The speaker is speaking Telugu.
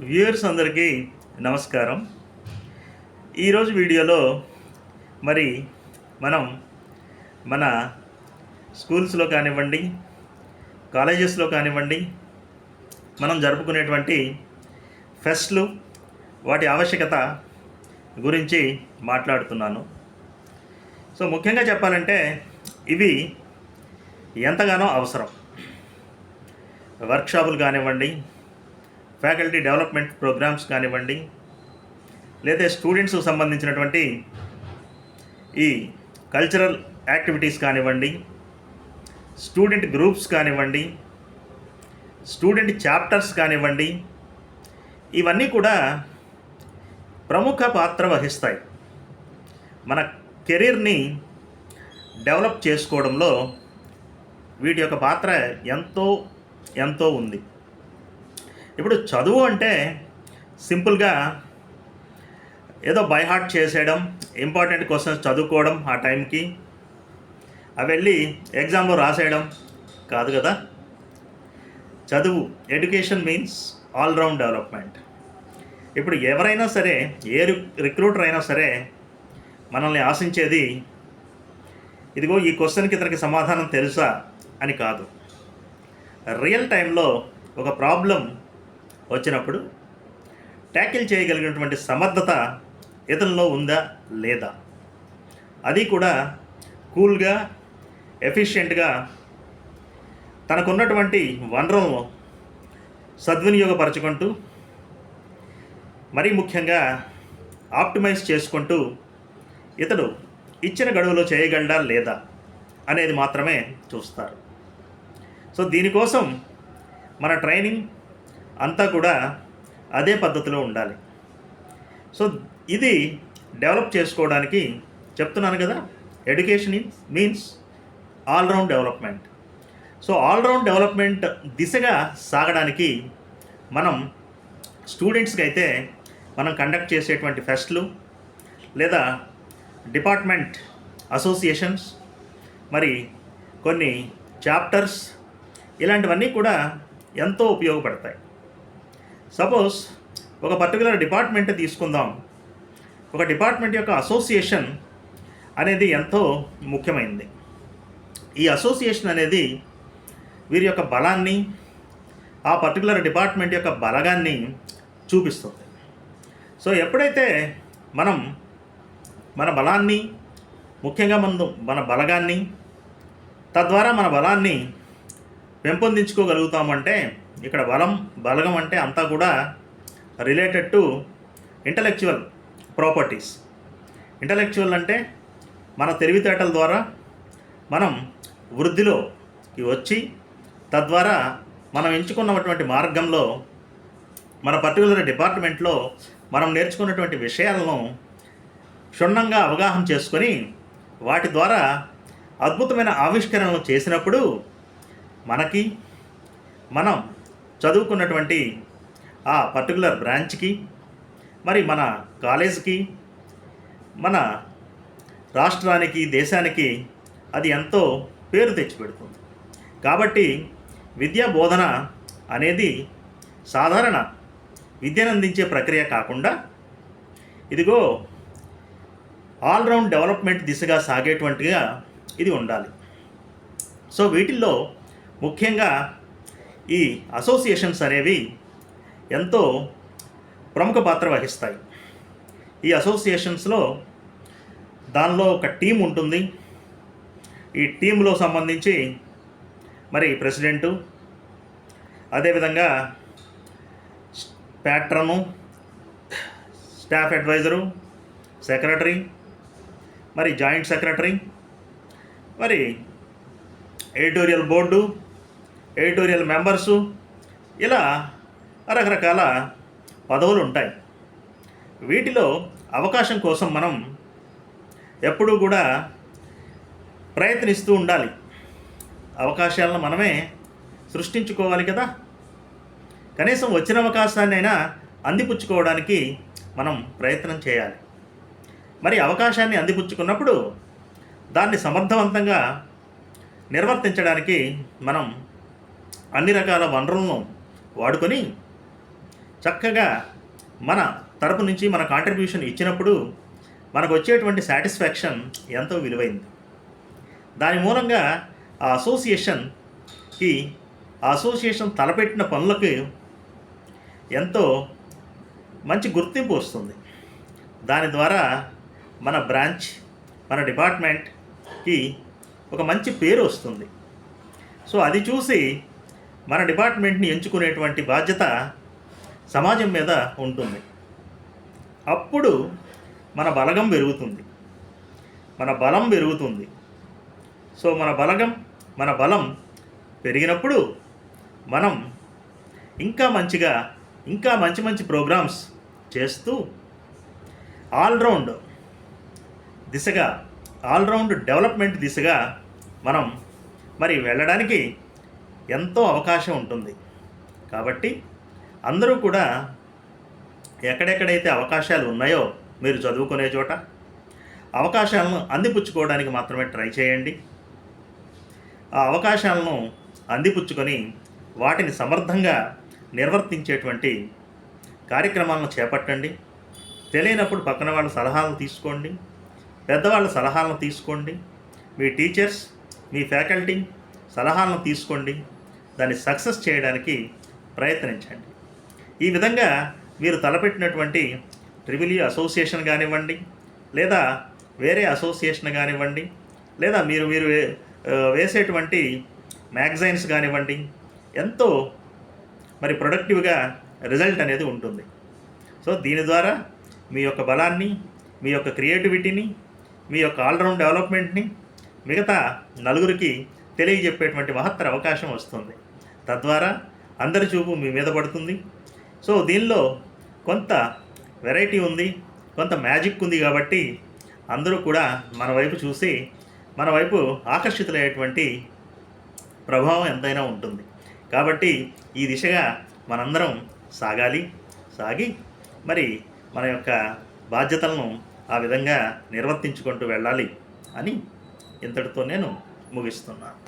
వ్యూయర్స్ అందరికీ నమస్కారం. ఈరోజు వీడియోలో మరి మనం మన స్కూల్స్లో కానివ్వండి కాలేజెస్లో కానివ్వండి మనం జరుపుకునేటువంటి ఫెస్ట్లు వాటి ఆవశ్యకత గురించి మాట్లాడుతున్నాను. సో ముఖ్యంగా చెప్పాలంటే ఇవి ఎంతగానో అవసరం. వర్క్షాపులు కానివ్వండి ఫ్యాకల్టీ డెవలప్మెంట్ ప్రోగ్రామ్స్ కానివ్వండి లేదా స్టూడెంట్స్కి సంబంధించినటువంటి ఈ కల్చరల్ యాక్టివిటీస్ కానివ్వండి స్టూడెంట్ గ్రూప్స్ కానివ్వండి స్టూడెంట్ చాప్టర్స్ కానివ్వండి ఇవన్నీ కూడా ప్రముఖ పాత్ర వహిస్తాయి. మన కెరీర్ని డెవలప్ చేసుకోవడంలో వీటి యొక్క పాత్ర ఎంతో ఎంతో ఉంది. ఇప్పుడు చదువు అంటే సింపుల్గా ఏదో బై హార్ట్ చేసేయడం ఇంపార్టెంట్ క్వశ్చన్స్ చదువుకోవడం ఆ టైంకి అవి వెళ్ళి ఎగ్జామ్లో రాసేయడం కాదు కదా. చదువు ఎడ్యుకేషన్ మీన్స్ ఆల్రౌండ్ డెవలప్మెంట్. ఇప్పుడు ఎవరైనా సరే ఏ రిక్రూటర్ అయినా సరే మనల్ని ఆశించేది ఇదిగో ఈ క్వశ్చన్కి ఇతనికి సమాధానం తెలుసా అని కాదు. రియల్ టైంలో ఒక ప్రాబ్లం వచ్చినప్పుడు ట్యాకిల్ చేయగలిగినటువంటి సమర్థత ఇతనిలో ఉందా లేదా? అది కూడా కూల్గా ఎఫిషియెంట్గా తనకున్నటువంటి వనరులను సద్వినియోగపరచుకుంటూ మరీ ముఖ్యంగా ఆప్టిమైజ్ చేసుకుంటూ ఇతడు ఇచ్చిన గడువులో చేయగలడా లేదా అనేది మాత్రమే చూస్తారు. సో దీనికోసం మన ట్రైనింగ్ అంతా కూడా అదే పద్ధతిలో ఉండాలి. సో ఇది డెవలప్ చేసుకోవడానికి చెప్తున్నాను కదా education means all round development. So all round development దిశగా సాగడానికి మనం స్టూడెంట్స్కి అయితే మనం కండక్ట్ చేసేటువంటి ఫెస్ట్లు లేదా డిపార్ట్మెంట్ అసోసియేషన్స్ మరి కొన్ని చాప్టర్స్ ఇలాంటివన్నీ కూడా ఎంతో ఉపయోగపడతాయి. సపోజ్ ఒక పర్టికులర్ డిపార్ట్మెంట్ తీసుకుందాం. ఒక డిపార్ట్మెంట్ యొక్క అసోసియేషన్ అనేది ఎంతో ముఖ్యమైనది ఈ అసోసియేషన్ అనేది వీరి యొక్క బలాన్ని ఆ పర్టికులర్ డిపార్ట్మెంట్ యొక్క బలగాన్ని చూపిస్తుంది. సో ఎప్పుడైతే మనం మన బలాన్ని ముఖ్యంగా ముందు మన బలగాన్ని తద్వారా మన బలాన్ని పెంపొందించుకోగలుగుతామంటే ఇక్కడ బలం బలగం అంటే అంతా కూడా related to intellectual properties intellectual అంటే మన తెలివితేటల ద్వారా మనం వృద్ధిలో వచ్చి తద్వారా మనం ఎంచుకున్నటువంటి మార్గంలో మన పర్టికులర్ డిపార్ట్మెంట్లో మనం నేర్చుకున్నటువంటి విషయాలను క్షుణ్ణంగా అవగాహన చేసుకొని వాటి ద్వారా అద్భుతమైన ఆవిష్కరణలు చేసినప్పుడు మనకి మనం చదువుకున్నటువంటి ఆ పర్టికులర్ బ్రాంచ్కి మరి మన కాలేజీకి మన రాష్ట్రానికి దేశానికి అది ఎంతో పేరు తెచ్చిపెడుతుంది. కాబట్టి విద్యా బోధన అనేది సాధారణ విద్యను అందించే ప్రక్రియ కాకుండా ఇదిగో ఆల్రౌండ్ డెవలప్మెంట్ దిశగా సాగేటువంటిగా ఇది ఉండాలి. సో వీటిల్లో ముఖ్యంగా ఈ అసోసియేషన్స్ అనేవి ఎంతో ప్రముఖ పాత్ర వహిస్తాయి. ఈ అసోసియేషన్స్లో దానిలో ఒక టీం ఉంటుంది. ఈ టీంలో సంబంధించి మరి ప్రెసిడెంటు అదేవిధంగా ప్యాట్రను స్టాఫ్ అడ్వైజరు సెక్రటరీ మరి జాయింట్ సెక్రటరీ మరి ఎడిటోరియల్ బోర్డు ఎడిటోరియల్ మెంబర్సు ఇలా రకరకాల పదవులు ఉంటాయి వీటిలో అవకాశం కోసం మనం ఎప్పుడూ కూడా ప్రయత్నిస్తూ ఉండాలి. అవకాశాలను మనమే సృష్టించుకోవాలి కదా. కనీసం వచ్చిన అవకాశాన్నైనా అందిపుచ్చుకోవడానికి మనం ప్రయత్నం చేయాలి. మరి అవకాశాన్ని అందిపుచ్చుకున్నప్పుడు దాన్ని సమర్థవంతంగా నిర్వర్తించడానికి మనం అన్ని రకాల వనరులను వాడుకొని చక్కగా మన తరపు నుంచి మన కాంట్రిబ్యూషన్ ఇచ్చినప్పుడు మనకు వచ్చేటువంటి సాటిస్ఫాక్షన్ ఎంతో విలువైంది. దాని మూలంగా ఆ అసోసియేషన్కి ఆ అసోసియేషన్ తలపెట్టిన పనులకు ఎంతో మంచి గుర్తింపు వస్తుంది. దాని ద్వారా మన బ్రాంచ్ మన డిపార్ట్మెంట్కి ఒక మంచి పేరు వస్తుంది. సో అది చూసి మన డిపార్ట్మెంట్ని ఎంచుకునేటువంటి బాధ్యత సమాజం మీద ఉంటుంది. అప్పుడు మన బలగం పెరుగుతుంది. మన బలం పెరుగుతుంది. సో మన బలగం మన బలం పెరిగినప్పుడు మనం ఇంకా మంచిగా ఇంకా మంచి మంచి ప్రోగ్రామ్స్ చేస్తూ ఆల్రౌండ్ దిశగా ఆల్రౌండ్ డెవలప్మెంట్ దిశగా మనం మరి వెళ్ళడానికి ఎంతో అవకాశం ఉంటుంది. కాబట్టి అందరూ కూడా ఎక్కడెక్కడైతే అవకాశాలు ఉన్నాయో మీరు చదువుకునే చోట అవకాశాలను అందిపుచ్చుకోవడానికి మాత్రమే ట్రై చేయండి. ఆ అవకాశాలను అందిపుచ్చుకొని వాటిని సమర్థంగా నిర్వర్తించేటువంటి కార్యక్రమాలను చేపట్టండి. తెలియనప్పుడు పక్కన వాళ్ళ సలహాలను తీసుకోండి. పెద్దవాళ్ళ సలహాలను తీసుకోండి. మీ టీచర్స్ మీ ఫ్యాకల్టీ సలహాలను తీసుకోండి. దాన్ని సక్సెస్ చేయడానికి ప్రయత్నించండి. ఈ విధంగా మీరు తలపెట్టినటువంటి ట్రిబుల్ అసోసియేషన్ కానివ్వండి లేదా వేరే అసోసియేషన్ కానివ్వండి లేదా మీరు మీరు వేసేటువంటి మ్యాగజైన్స్ కానివ్వండి ఎంతో మరి ప్రొడక్టివ్గా రిజల్ట్ అనేది ఉంటుంది. సో దీని ద్వారా మీ యొక్క బలాన్ని మీ యొక్క క్రియేటివిటీని మీ యొక్క ఆల్రౌండ్ డెవలప్మెంట్ని మిగతా నలుగురికి తెలియజెప్పేటువంటి మహత్తర అవకాశం వస్తుంది. తద్వారా అందరి చూపు మీ మీద పడుతుంది. సో దీనిలో కొంత వెరైటీ ఉంది కొంత మ్యాజిక్ ఉంది కాబట్టి అందరూ కూడా మన వైపు చూసి మన వైపు ఆకర్షితులయ్యేటువంటి ప్రభావం ఎంతైనా ఉంటుంది. కాబట్టి ఈ దిశగా మనందరం సాగాలి సాగి మరి మన యొక్క బాధ్యతలను ఆ విధంగా నిర్వర్తించుకుంటూ వెళ్ళాలి అని ఇంతటితో నేను ముగిస్తున్నాను.